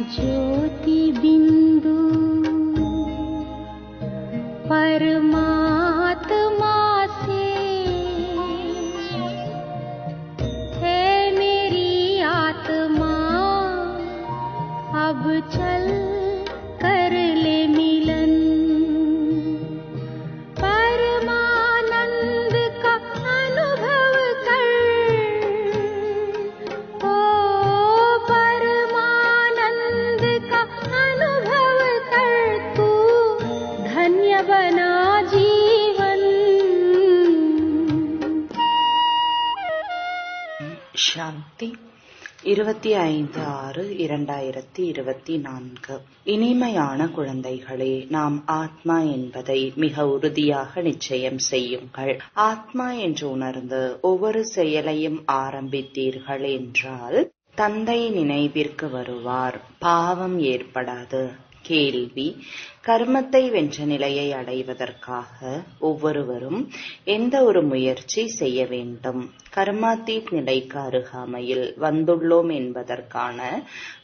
ज्योतिबिन्दु। சாந்தி இருபத்தி ஐந்து ஆறு இரண்டாயிரத்தி இருபத்தி நான்கு. இனிமையான குழந்தைகளே நாம் ஆத்மா என்பதை மிக உறுதியாக நிச்சயம் செய்யுங்கள். ஆத்மா என்று உணர்ந்து ஒவ்வொரு செயலையும் ஆரம்பித்தீர்கள் என்றால் தந்தை நினைவிற்கு வருவார். பாவம் ஏற்படாது. கேள்வி கர்மத்தை வென்ற நிலையை அடைவதற்காக ஒவ்வொருவரும் எந்த ஒரு முயற்சி செய்ய வேண்டும்? கர்மாத்தீத் நிலைக்கு அருகாமையில் வந்துள்ளோம் என்பதற்கான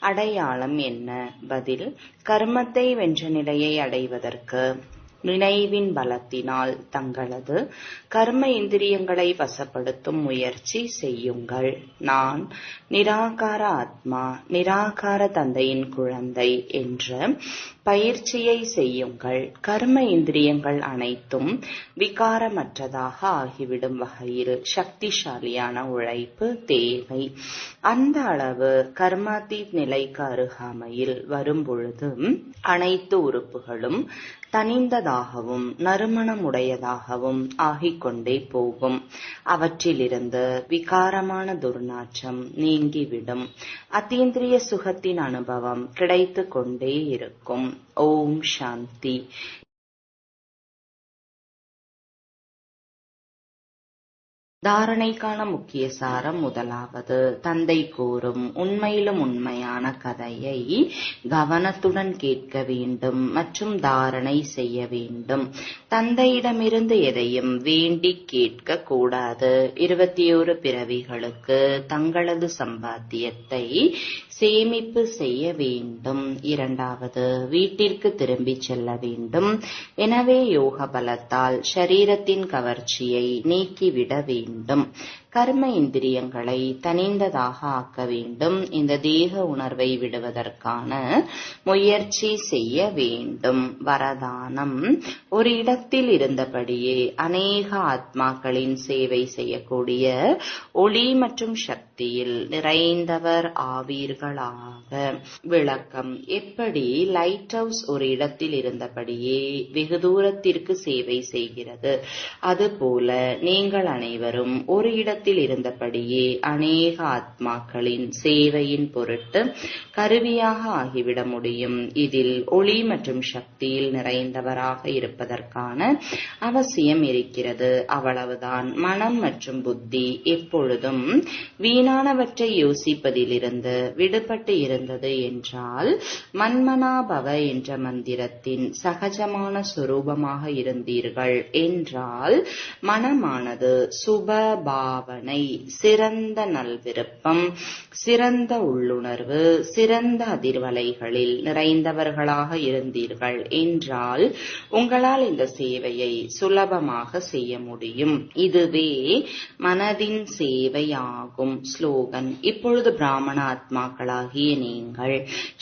அடையாளம் என்ன? பதில் கர்மத்தை வென்ற நிலையை அடைவதற்கு. நினைவின் பலத்தினால் தங்களது கர்ம இந்திரியங்களை வசப்படுத்தும் முயற்சி செய்யுங்கள். நான் நிராகார ஆத்மா நிராகார தந்தையின் குழந்தை என்ற பயிற்சியை செய்யுங்கள். கர்ம இந்திரியங்கள் அனைத்தும் விகாரமற்றதாக ஆகிவிடும் வகையில் சக்திசாலியான உழைப்பு தேவை. அந்த அளவு கர்மாதீத் நிலைக்கு அருகாமையில் வரும்பொழுது அனைத்து உறுப்புகளும் தனிந்ததாகவும் நறுமணமுடையதாகவும் ஆகிக்கொண்டே போகும். அவற்றிலிருந்து விகாரமான துர்நாற்றம் நீங்கிவிடும். அத்தீந்திரிய சுகத்தின் அனுபவம் கிடைத்து கொண்டே இருக்கும். ஓம் சாந்தி. தாரணைக்கான முக்கிய சாரம் முதலாவது. தந்தை கூறும் உண்மையிலும் உண்மையான கதையை கவனத்துடன் கேட்க வேண்டும் மற்றும் தாரணை செய்ய வேண்டும். தந்தையிடமிருந்து எதையும் வேண்டி கேட்க கூடாது. இருபத்தி ஓரு பிறவிகளுக்கு தங்களது சம்பாத்தியத்தை சேமிப்பு செய்ய வேண்டும். இரண்டாவது வீட்டிற்கு திரும்பிச் செல்ல வேண்டும். எனவே யோக பலத்தால் சரீரத்தின் கவர்ச்சியை நீக்கிவிட வேண்டும். 零的。கர்ம இந்திரியங்களை தனிந்ததாக ஆக்க வேண்டும். இந்த தேக உணர்வை விடுவதற்கான முயற்சி செய்ய வேண்டும். வரதானம். ஒரு இடத்தில் இருந்தபடியே அநேக ஆத்மாக்களின் சேவை செய்யக்கூடிய ஒளி மற்றும் சக்தியில் நிறைந்தவர் ஆவீர்களாக. விளக்கம். எப்படி லைட் ஹவுஸ் ஒரு இடத்தில் இருந்தபடியே வெகு தூரத்திற்கு சேவை செய்கிறது. அதுபோல நீங்கள் அனைவரும் ஒரு இடத்தில் இருந்தபடியே அநேக ஆத்மாக்களின் சேவையின் பொருட்டு கருவியாக ஆகிவிட முடியும். இதில் ஒளி மற்றும் சக்தியில் நிறைந்தவராக இருப்பதற்கான அவசியம் இருக்கிறது. அவ்வளவுதான். மனம் மற்றும் புத்தி எப்பொழுதும் வீணானவற்றை யோசிப்பதிலிருந்து விடுபட்டு இருந்தது என்றால் மன்மனாபவ என்ற மந்திரத்தின் சகஜமான சுரூபமாக இருந்தீர்கள் என்றால் மனமானது சுப பாவனை சிறந்த நல்விருப்பம் சிறந்த உள்ளுணர்வு சிறந்த அதிர்வலைகளில் நிறைந்தவர்களாக இருந்தீர்கள் என்றால் உங்களால் இந்த சேவையை சுலபமாக செய்ய முடியும். இதுவே மனதின் சேவையாகும் ஸ்லோகன். இப்பொழுது பிராமண ஆத்மாக்களாகிய நீங்கள்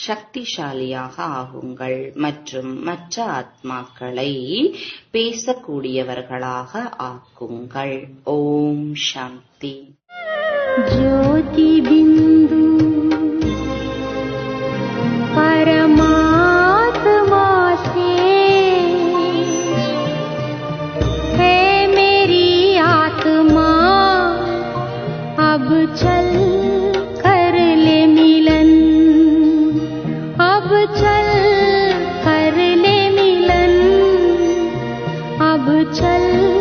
சக்திசாலியாக ஆகுங்கள் மற்றும் மற்ற ஆத்மாக்களை பேசக்கூடியவர்களாக ஆக்குங்கள். ஓம் ஷம் शांति। ज्योति बिंदु परमात्मा से है मेरी आत्मा। अब चल कर ले मिलन, अब चल कर ले मिलन, अब चल